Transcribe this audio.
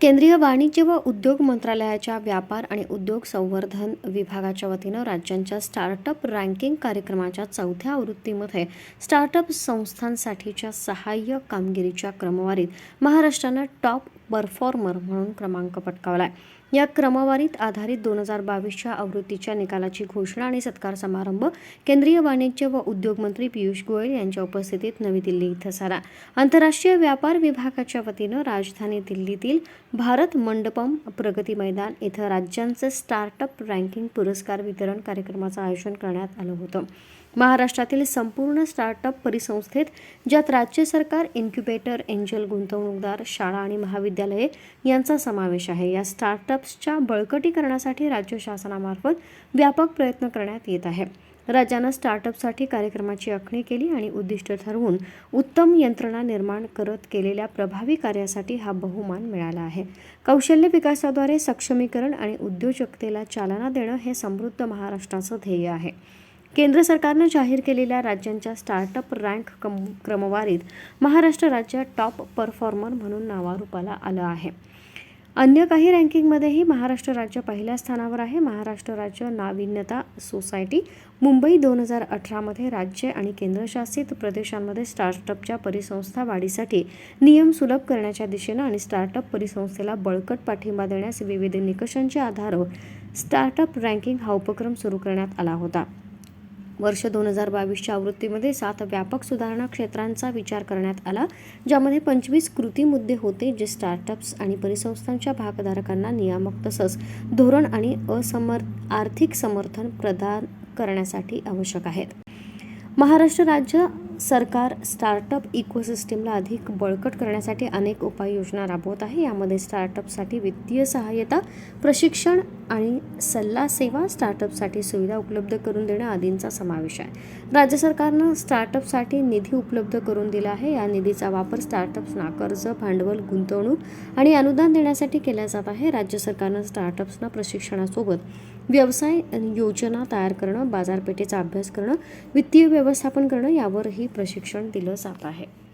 केंद्रीय वाणिज्य व उद्योग मंत्रालयाच्या व्यापार आणि उद्योग संवर्धन विभागाच्या वतीनं राज्यांच्या स्टार्टअप रँकिंग कार्यक्रमाच्या चौथ्या आवृत्तीमध्ये स्टार्टअप संस्थांसाठीच्या सहाय्य कामगिरीच्या क्रमवारीत महाराष्ट्रानं टॉप परफॉर्मर म्हणून क्रमांक पटकावला आहे या क्रमवारीत आधारित दोन हजार बावीसच्या आवृत्तीच्या निकालाची घोषणा आणि सत्कार समारंभ केंद्रीय वाणिज्य व उद्योग मंत्री पियुष गोयल यांच्या उपस्थितीत नवी दिल्ली इथं झाला. आंतरराष्ट्रीय व्यापार विभागाच्या वतीनं राजधानी दिल्लीतील भारत मंडपम प्रगती मैदान इथं राज्यांचे स्टार्टअप रँकिंग पुरस्कार वितरण कार्यक्रमाचं आयोजन करण्यात आलं होतं. महाराष्ट्रातील संपूर्ण स्टार्टअप परिसंस्थेत ज्यात राज्य सरकार इन्क्युबेटर एंजल गुंतवणूकदार शाळा आणि महाविद्यालये यांचा समावेश आहे. या स्टार्टअप्सच्या बळकटीकरणासाठी राज्य शासनामार्फत व्यापक प्रयत्न करण्यात येत आहे. राज्यानं स्टार्टअपसाठी कार्यक्रमाची आखणी केली आणि उद्दिष्ट ठरवून उत्तम यंत्रणा निर्माण करत केलेल्या प्रभावी कार्यासाठी हा बहुमान मिळाला आहे. कौशल्य विकासाद्वारे सक्षमीकरण आणि उद्योजकतेला चालना देणं हे समृद्ध महाराष्ट्राचं ध्येय आहे. केंद्र सरकारनं जाहीर केलेल्या राज्यांच्या स्टार्टअप रँक कम क्रमवारीत महाराष्ट्र राज्य टॉप परफॉर्मर म्हणून नावारूपाला आलं आहे. अन्य काही रँकिंगमध्येही महाराष्ट्र राज्य पहिल्या स्थानावर आहे. महाराष्ट्र राज्य नाविन्यता सोसायटी मुंबई दोन हजार अठरामध्ये राज्य आणि केंद्रशासित प्रदेशांमध्ये स्टार्टअपच्या परिसंस्था वाढीसाठी नियम सुलभ करण्याच्या दिशेनं आणि स्टार्टअप परिसंस्थेला बळकट पाठिंबा देण्यास विविध निकषांच्या आधारावर स्टार्टअप रँकिंग हा उपक्रम सुरू करण्यात आला होता. वर्ष दोन हजार बावीसच्या आवृत्तीमध्ये सात व्यापक सुधारणा क्षेत्रांचा विचार करण्यात आला ज्यामध्ये पंचवीस कृती मुद्दे होते जे स्टार्टअप्स आणि परिसंस्थांच्या भागधारकांना नियामक तसंच धोरण आणि असमर आर्थिक समर्थन प्रदान करण्यासाठी आवश्यक आहेत. महाराष्ट्र राज्य सरकार स्टार्टअप इकोसिस्टीमला अधिक बळकट करण्यासाठी अनेक उपाययोजना राबवत आहे. यामध्ये स्टार्टअपसाठी वित्तीय सहाय्यता प्रशिक्षण आणि सल्ला सेवा स्टार्टअपसाठी सुविधा उपलब्ध करून देणं आदींचा समावेश आहे. राज्य सरकारनं स्टार्टअपसाठी निधी उपलब्ध करून दिला आहे. या निधीचा वापर स्टार्टअप्सना कर्ज भांडवल गुंतवणूक आणि अनुदान देण्यासाठी केला जात आहे. राज्य सरकारनं स्टार्टअप्सना प्रशिक्षणासोबत व्यवसाय योजना तयार करणं बाजारपेठेचा अभ्यास करणं वित्तीय व्यवस्थापन करणं यावरही प्रशिक्षण दिलं जात आहे.